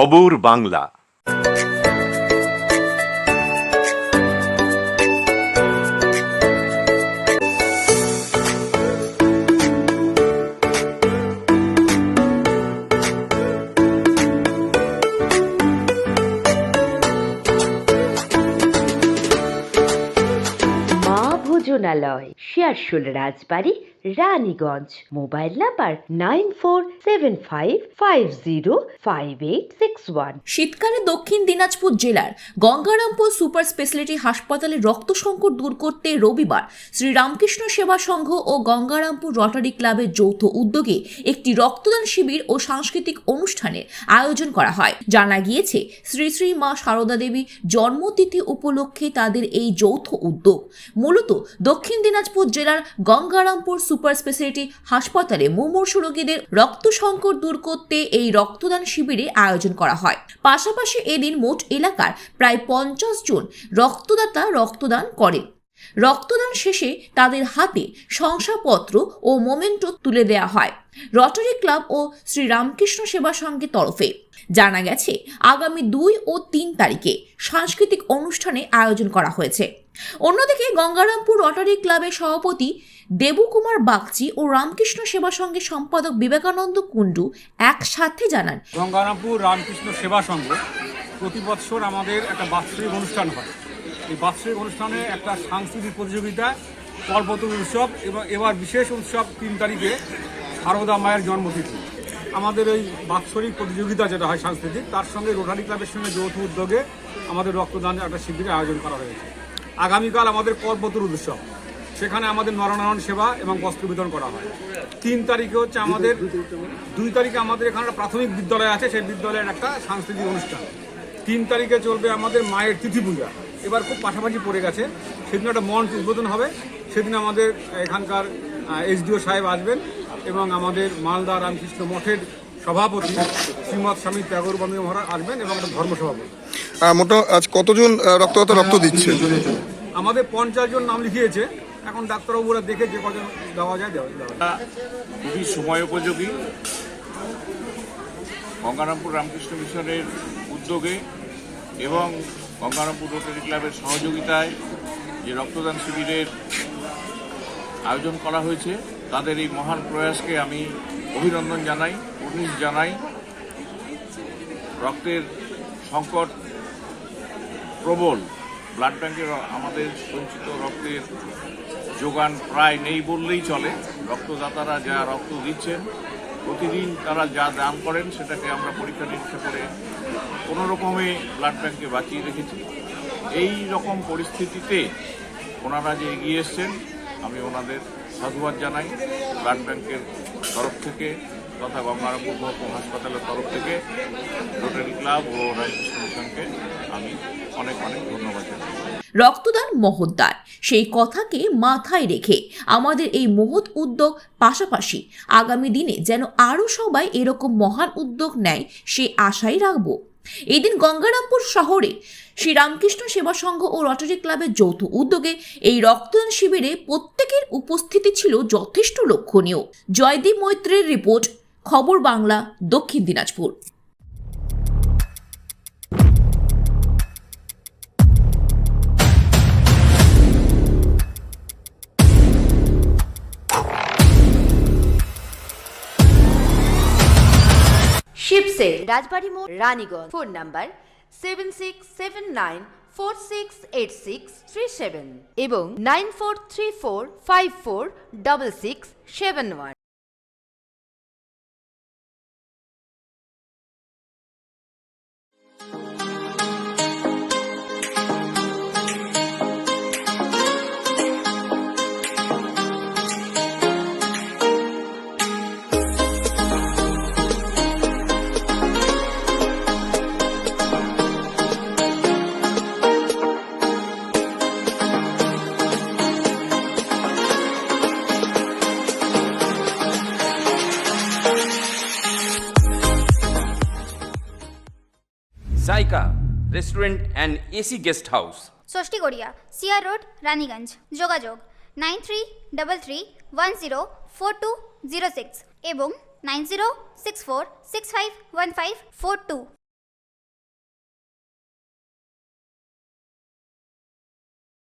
Khabar Bangla. Maa Bhojanalay Searsole Rajbari Raniganj. Mobile number nine four seven five five zero five eight six one. শীতকালে দক্ষিণ দিনাজপুর জেলার Gangarampur super speciality হাসপাতালে রক্ত সংকট দূর করতে রবিবার শ্রী রামকৃষ্ণ সেবা সংঘ ও গঙ্গারামপুর রটারি ক্লাবের যৌথ উদ্যোগে একটি রক্তদান শিবির ও সাংস্কৃতিক অনুষ্ঠানের আয়োজন করা হয়। জানা গিয়েছে, শ্রী শ্রী মা সারদা দেবী জন্মতিথি উপলক্ষে তাদের এই যৌথ উদ্যোগ। মূলত দক্ষিণ দিনাজপুর জেলার গঙ্গারামপুর সুপার স্পেশালিটি হাসপাতালে মুমূর্ষু রোগীদের রক্ত সংকট দূর করতে এই রক্তদান শিবিরে আয়োজন করা হয়। পাশাপাশি এদিন মোট এলাকার প্রায় পঞ্চাশ জন রক্তদাতা রক্তদান করেন রক্তদান শেষে তাদের হাতে শংসাপত্র ও মোমেন্টো তুলে দেওয়া হয়। রটারি ক্লাব ও শ্রী রামকৃষ্ণ সেবা সংঘের তরফে। জানা গেছে, আগামী দুই ও তিন তারিখে সাংস্কৃতিক অনুষ্ঠানে আয়োজন করা হয়েছে। অন্যদিকে গঙ্গারামপুর রটারি ক্লাবের সভাপতি দেবকুমার বাগচি ও রামকৃষ্ণ সেবা সংঘের সম্পাদক বিবেকানন্দ কুণ্ডু একসাথে জানান, গঙ্গারামপুর রামকৃষ্ণ সেবা সংঘ প্রতি বৎসর আমাদের একটা বাৎসরিক অনুষ্ঠান হয়। এই বাৎসরিক অনুষ্ঠানে একটা সাংস্কৃতিক প্রতিযোগিতা কল্পতরু উৎসব এবং এবার বিশেষ উৎসব তিন তারিখে সারদা মায়ের জন্মতিথি। আমাদের এই বাৎসরিক প্রতিযোগিতা যেটা হয় সাংস্কৃতিক, তার সঙ্গে রোটারি ক্লাবের সঙ্গে যৌথ উদ্যোগে আমাদের রক্তদানের একটা শিবিরের আয়োজন করা হয়েছে। আগামীকাল আমাদের কল্পতরু উৎসব, সেখানে আমাদের নরনারায়ণ সেবা এবং বস্ত্র বিতরণ করা হয়। তিন তারিখে হচ্ছে আমাদের, দুই তারিখে আমাদের এখানে একটা প্রাথমিক বিদ্যালয় আছে, সেই বিদ্যালয়ের একটা সাংস্কৃতিক অনুষ্ঠান। তিন তারিখে চলবে আমাদের মায়ের তিথি পূজা। এবার খুব পাশাপাশি পড়ে গেছে। সেদিন একটা মঞ্চ উদ্বোধন হবে। সেদিন আমাদের এখানকার এসডিও সাহেব আসবেন এবং আমাদের মালদা রামকৃষ্ণ মঠের সভাপতি শ্রীমৎ স্বামী ত্যাগর বন্দী মহারাজ আসবেন এবং একটা ধর্ম সভাপতি মোটা আজ কতজন রক্তদাতা রক্ত দিচ্ছে? আমাদের পঞ্চাশ জন নাম লিখিয়েছে। এখন ডাক্তারবাবুরা দেখে যে কজন দেওয়া যায় দেওয়া দেওয়া যায়। খুবই সময় উপযোগী। গঙ্গারামপুর রামকৃষ্ণ মিশনের উদ্যোগে এবং গঙ্গারামপুর রোটারি ক্লাবের সহযোগিতায় যে রক্তদান শিবিরের আয়োজন করা হয়েছে, তাদের এই মহান প্রয়াসকে আমি অভিনন্দন জানাই উনিশ জানাই। রক্তের সংকট প্রবল ব্লাড ব্যাংকের আমাদের সঞ্চিত রক্তের যোগান প্রায় নেই বললেই চলে। রক্তদাতারা যা রক্ত দিচ্ছেন, প্রতিদিন তারা যা দান করেন, সেটাকে আমরা পরীক্ষা নিরীক্ষা করে কোনো রকমে ব্লাড ব্যাংকে বাঁচিয়ে রেখেছি। এই রকম পরিস্থিতিতে ওনারা যে এগিয়ে এসছেন, আমি ওনাদের সাধুবাদ জানাই। ব্লাড ব্যাংকের তরফ থেকে তথা গঙ্গারামপুর মহকুমা হাসপাতালের তরফ থেকে রোটারি ক্লাব ও মিশনকে আমি অনেক অনেক ধন্যবাদ জানাই। রক্তদান মহৎদান সেই কথাকে মাথায় রেখে আমাদের এই মহৎ উদ্যোগ পাশাপাশি আগামী দিনে যেন আরও সবাই এরকম মহান উদ্যোগ নেয়, সে আশাই রাখব। এই দিন গঙ্গারামপুর শহরে শ্রী রামকৃষ্ণ সেবা সংঘ ও রটারি ক্লাবের যৌথ উদ্যোগে এই রক্তদান শিবিরে প্রত্যেকের উপস্থিতি ছিল যথেষ্ট লক্ষণীয়। জয়দীপ মৈত্রের রিপোর্ট, খবর বাংলা, দক্ষিণ দিনাজপুর। শিবসে রাজবাড়ি মোড়, Raniganj. Phone number seven six seven nine four six eight six three seven এবং nine four three four five four double six seven one Zaika restaurant and AC guest house Sashthigaria CR road Raniganj যোগাযোগ nine three double three one zero four two zero six এবং nine zero six four six five one five four two